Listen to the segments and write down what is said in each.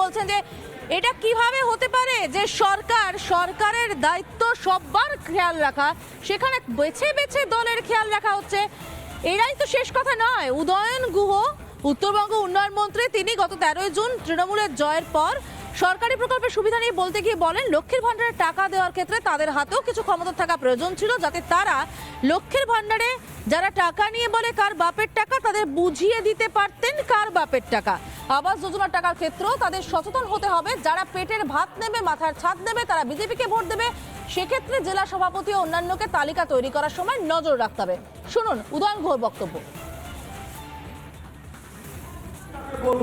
বলছেন যে এটা কীভাবে হতে পারে যে সরকার, সরকারের দায়িত্ব সববার খেয়াল রাখা, সেখানে বেছে বেছে দলের খেয়াল রাখা হচ্ছে। এরাই তো শেষ কথা নয়। উদয়ন গুহ, উত্তরবঙ্গ উন্নয়ন মন্ত্রী, তিনি গত তেরোই জুন তৃণমূলের জয়ের পর সরকারি প্রকল্পের সুবিধা নিয়ে বলতে গিয়ে বলেন, লক্ষ্মীর ভান্ডারে টাকা দেওয়ার ক্ষেত্রে তাদের হাতেও কিছু ক্ষমতা থাকা প্রয়োজন ছিল যাতে তারা লক্ষ্মীর ভান্ডারে যারা টাকা নিয়ে বলে কার বাপের টাকা, তাদের বুঝিয়ে দিতে পারতেন কার বাপের টাকা। আবাস যোজনার টাকার ক্ষেত্রেও তাদের সচেতন হতে হবে। যারা পেটের ভাত নেবে, মাথার ছাদ নেবে, তারা বিজেপিকে ভোট দেবে। সেক্ষেত্রে জেলা সভাপতি ও অন্যান্যকে তালিকা তৈরি করার সময় নজর রাখতে হবে। শুনুন উদয়ন ঘোর বক্তব্য। বলব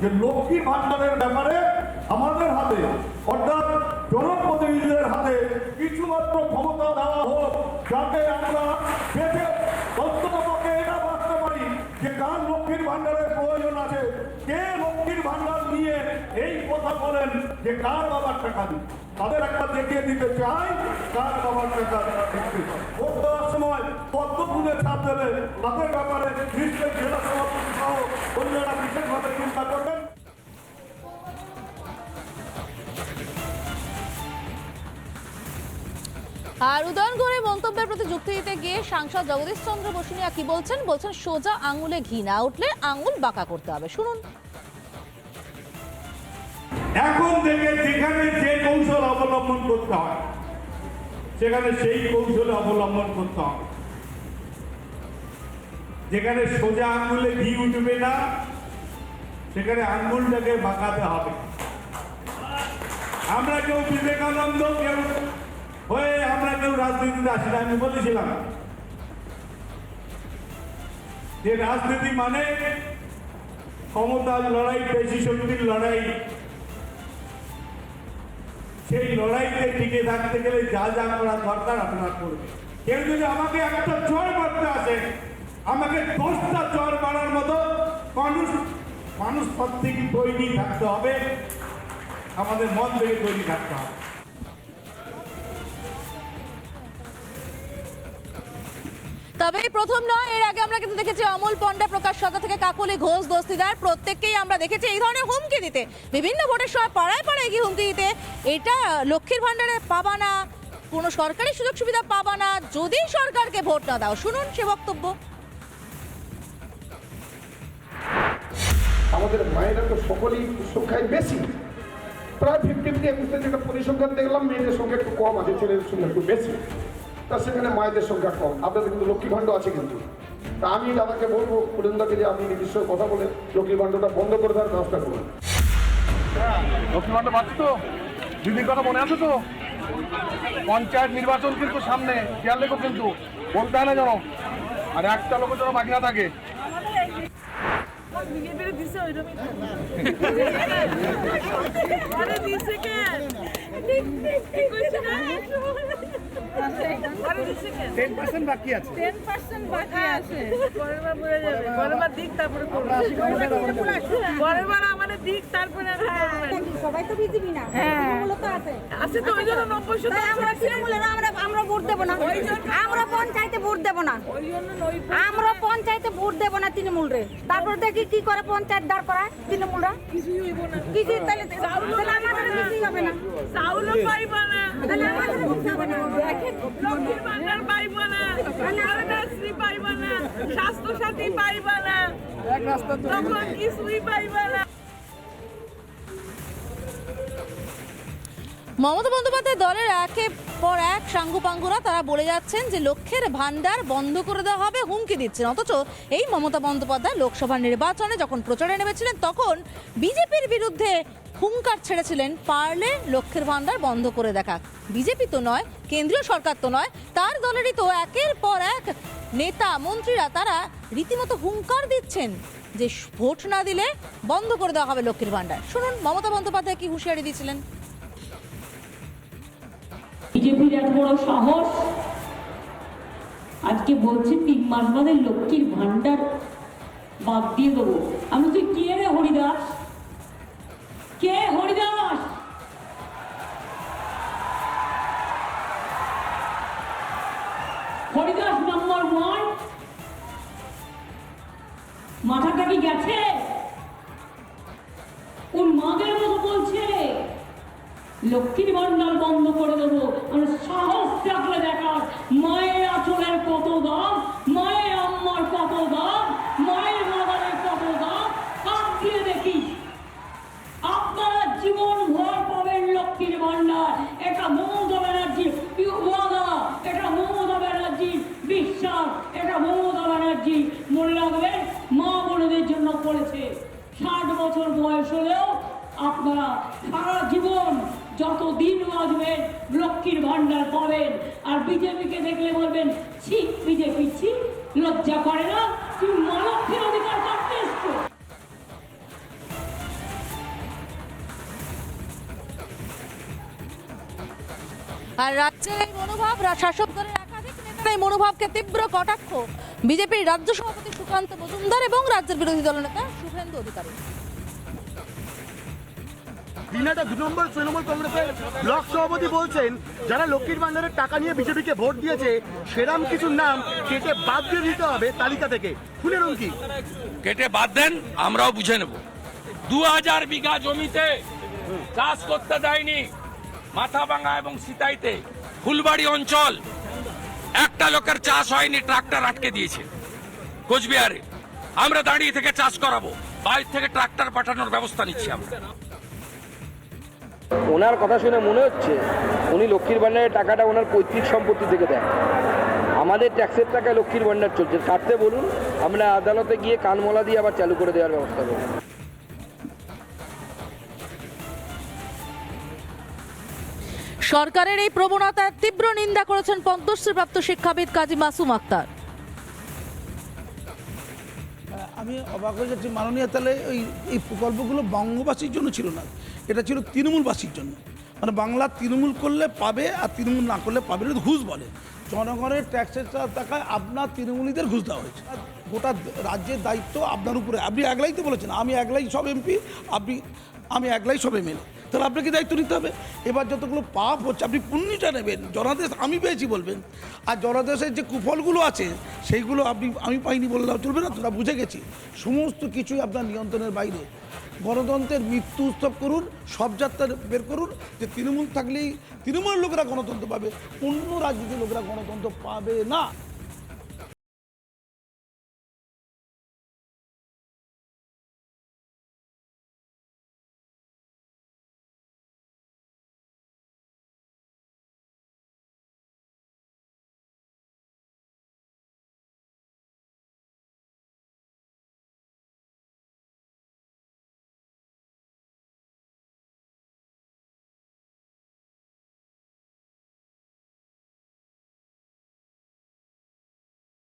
যে লক্ষ্মী ভান্ডারের ব্যাপারে আমাদের হাতে অর্থাৎ জনপ্রতিনিধিদের হাতে কিছুমাত্র ক্ষমতা দেওয়া হোক যাতে আমরা বেঁচে অন্ততপক্ষে এটা ভাবতে পারি যে কার লক্ষ্মীর ভান্ডারের প্রয়োজন আছে কে লক্ষ্মীর ভান্ডার নিয়ে এই কথা বলেন যে কার বাবার টাকা দিন তাদের একটা দেখিয়ে দিতে চাই, কার বাবার টাকা ভোট দেওয়ার সময় পদ্ম ফুলে ছাপ দেবে। তাদের ব্যাপারে নিশ্চয়ই জেলা সভাপতি আর উদয়ন ঘোরের মন্তব্যের প্রতি যুক্তি দিতে গিয়ে সাংসদ জগদীশ চন্দ্র বসুনিয়া কি বলছেন? বলছেন, সোজা আঙুলে ঘি না উঠলে আঙুল বাঁকা করতে হবে। শুনুন। এখন থেকে যেখানে যে কৌশল অবলম্বন করতে হয়, সেখানে সেই কৌশল অবলম্বন করতে হবে যেখানে সোজা আঙ্গুলে ঘি উঠবে না, সেখানে আঙ্গুলটাকে বাঁকাতে হবে। আমরা কেউ বিবেকানন্দ, কেউ হয়ে আমরা কেউ রাজনীতিতে আসি আমি বলেছিলাম। যে রাজনীতি মানে ক্ষমতার লড়াই পেশি শক্তির লড়াই। সেই লড়াইতে টিকে থাকতে গেলে যা যা করা দরকার আপনার করবে কেউ যদি আমাকে একটা জ্বর মারতে আসে, আমাকে দশটা জ্বর মারার মতো মানুষ মানুষ সব তৈরি থাকতে হবে। আমাদের মন থেকে তৈরি থাকতে হবে। তবে প্রথম নয়, এর আগে আমরা কিন্তু দেখেছি অমল পণ্ডা, প্রকাশ সদা থেকে কাকলি ঘোষ, দস্তিদার, প্রত্যেককেই আমরা দেখেছি এই ধরনের হুমকি দিতে। বিভিন্ন ভোটের সময় পাড়ায় পাড়ায় গিয়ে হুমকি দিতে। এটা লক্ষ্মীর ভান্ডারে পাবা না, কোনো সরকারি সুযোগ সুবিধা পাবা না, যদি সরকারকে ভোট না দাও। শুনুন সে বক্তব্য। আমাদের মায়েরা তো সকলেই সংখ্যায় বেশি। প্রায় ফিফটি ফিফটি একুশে যেটা পরিসংখ্যান দেখলাম, মেয়েদের সংখ্যা একটু কম আছে, ছেলেদের সংখ্যা একটু বেশি। তা সেখানে মায়েদের সংখ্যা কম। আপনাদের কিন্তু লক্ষ্মী ভাণ্ড আছে কিন্তু। তা আমি দাদাকে বলব পুরেন্দাকে যে আপনি নিজস্ব কথা বলে লক্ষ্মী ভাণ্ডটা বন্ধ করে দেওয়ার ব্যবস্থা করুন। লক্ষ্মী ভান্ডার পাচ্ছ তো? দিদির কথা মনে আছে তো? পঞ্চায়েত নির্বাচন কিন্তু সামনে খেয়াল রেখো কিন্তু। বলতে হয় না যেন। আর একটা লোকের যেন বাকি না থাকে। দিছে ওইরকমই। আরে দিছে কে? ঠিক কইছে না আরে দিছে কে টেন পার্সেন্ট বাকি আছে 10% বাকি আছে পরের বার বলে যাবে। পরের বার দিক তারপরে পরের বার আমাদের দিক তারপরে সবাই তো বিজেপি না। হ্যাঁ। তৃণমূলও তো আছে। আছে তো ওই জন্য নব্বই তাই আমরা তৃণমূলের আমরা আমরা ভোট দেবো না। আমরা পঞ্চায়েতে ভোট দেবো না। আমরা পঞ্চায়েতে ভোট দেবো না তৃণমূল রে তারপর দেখি কি করে পঞ্চায়েত দাঁড় করায় তৃণমূলরা। কিছুই হইব না। কিছু তাহলে তাহলে আমাদের কিছুই হবে না। পাইবা মমতা বন্দ্যোপাধ্যায় দলের একের পর এক সাঙ্গুপাঙ্গুরা তারা বলে যাচ্ছেন যে লক্ষ্যের ভান্ডার বন্ধ করে দেওয়া হবে, হুমকি দিচ্ছেন। অথচ এই মমতা বন্দ্যোপাধ্যায় লোকসভা নির্বাচনে যখন প্রচারে নেমেছিলেন, তখন বিজেপির বিরুদ্ধে হুঙ্কার ছেড়েছিলেন, পারলে লক্ষ্যের ভান্ডার বন্ধ করে দেখা। বিজেপি তো নয়, কেন্দ্রীয় সরকার তো নয়, তার দলেরই তো একের পর এক নেতা, মন্ত্রীরা, তারা রীতিমতো হুঙ্কার দিচ্ছেন যে ভোট না দিলে বন্ধ করে দেওয়া হবে লক্ষ্মীর ভান্ডার শুনুন, মমতা বন্দ্যোপাধ্যায় কি হুঁশিয়ারি দিয়েছিলেন। বিজেপির এত বড় সাহস। আজকে বলছে, তিন মাস বাদে লক্ষ্মীর ভান্ডার বাদ দিয়ে দেবো। আমি তুই কে রে হরিদাস? কে হরিদাস? হরিদাস নম্বর ওয়ান মাথাটা কি গেছে? ওর মাদের মতো বলছে। লক্ষ্মীর ভান্ডার বন্ধ করে দেবো। আমরা সাহস থাকলে দেখার মায়ের আচলের কত দাম মায়ের আম্মার কত দাম মায়ের বাবারের কত দাম হাত দিয়ে দেখি আপনারা জীবন ভর পাবেন লক্ষ্মীর ভান্ডার এটা মমতা ব্যানার্জির ওয়াদা এটা মমতা ব্যানার্জির বিশ্বাস এটা মমতা ব্যানার্জি মনে রাখবেন মা বোনদের জন্য করেছে ষাট বছর বয়স হলেও আপনারা সারা জীবন যত দিন বাঁচবেন, লক্ষ্মীর ভান্ডার পাবেন। আর বিজেপিকে দেখলে বলবেন, ছি, বিজেপি, ছি, লজ্জা করে না তুমি মা লক্ষ্মীর অধিকার এসছো আর রাজ্যের এই মনোভাব শাসক দলের একাধিক নেতার এই মনোভাবকে তীব্র কটাক্ষ। বিজেপির রাজ্য সভাপতি সুকান্ত মজুমদার এবং রাজ্যের বিরোধী দলনেতা শুভেন্দু অধিকারী। দিনাটা দু নম্বর তৃণমূল কংগ্রেসের ব্লক সভাপতি বলছেন, যারা লক্ষ্মীর ভান্ডারের টাকা নিয়ে বিজেপিকে ভোট দিয়েছে, সেরাম কিছু নাম কেটে বাদ দিয়ে দিতে হবে তালিকা থেকে। শুনে কি কেটে বাদ দেন, আমরাও বুঝে নেব। দু হাজার বিঘা জমিতে চাষ করতে দেয়নি মাথাভাঙা এবং সিতাইতে ফুলবাড়ি অঞ্চল। একটা লোকের চাষ হয়নি, ট্রাক্টর আটকে দিয়েছে কোচবিহারে। আমরা দাঁড়িয়ে থেকে চাষ করাবো, বাইরে থেকে ট্রাক্টর পাঠানোর ব্যবস্থা নিচ্ছি আমরা। ওনার কথা শুনে মনে হচ্ছে উনি লক্ষ্মীর ভাণ্ডারের টাকাটা ওনার পৈতৃক সম্পত্তি থেকে দেন। আমাদের ট্যাক্সের টাকায় লক্ষ্মীর ভাণ্ডার চলছে। কাটতে বলুন, আমরা আদালতে গিয়ে কানমলা দিয়ে আবার চালু করে দেওয়ার ব্যবস্থা করব। সরকারের এই প্রবণতার তীব্র নিন্দা করেছেন পদ্মশ্রীপ্রাপ্ত শিক্ষাবিদ কাজী মাসুম আক্তার। আমি অবাক হয়ে যাচ্ছি মাননীয় তাহলে ওই এই প্রকল্পগুলো বঙ্গবাসীর জন্য ছিল না এটা ছিল তৃণমূলবাসীর জন্য। মানে বাংলা তৃণমূল করলে পাবে আর তৃণমূল না করলে পাবে না, ঘুষ বলে। জনগণের ট্যাক্সের টাকায় আপনার তৃণমূলীদের ঘুষ দেওয়া হয়েছে। গোটা রাজ্যের দায়িত্ব আপনার উপরে। আপনি একলাই তো বলেছেন আমি একলাই সব এমপি আপনি আমি একলাই সব এমএলএ। তাহলে আপনাকে দায়িত্ব নিতে হবে। এবার যতগুলো পাপ হচ্ছে, আপনি পুণ্যটা নেবেন। জনাদেশ, আমি পেয়েছি বলবেন। আর জনাদেশের যে কুফলগুলো আছে, সেইগুলো আপনি, আমি পাইনি বললে চলবে না তোরা বুঝে গেছি। সমস্ত কিছুই আপনার নিয়ন্ত্রণের বাইরে। গণতন্ত্রের মৃত্যু উৎসব করুন, সব যাত্রা বের করুন, যে তৃণমূল থাকলেই তৃণমূলের লোকেরা গণতন্ত্র পাবে, অন্য রাজনীতির লোকেরা গণতন্ত্র পাবে না।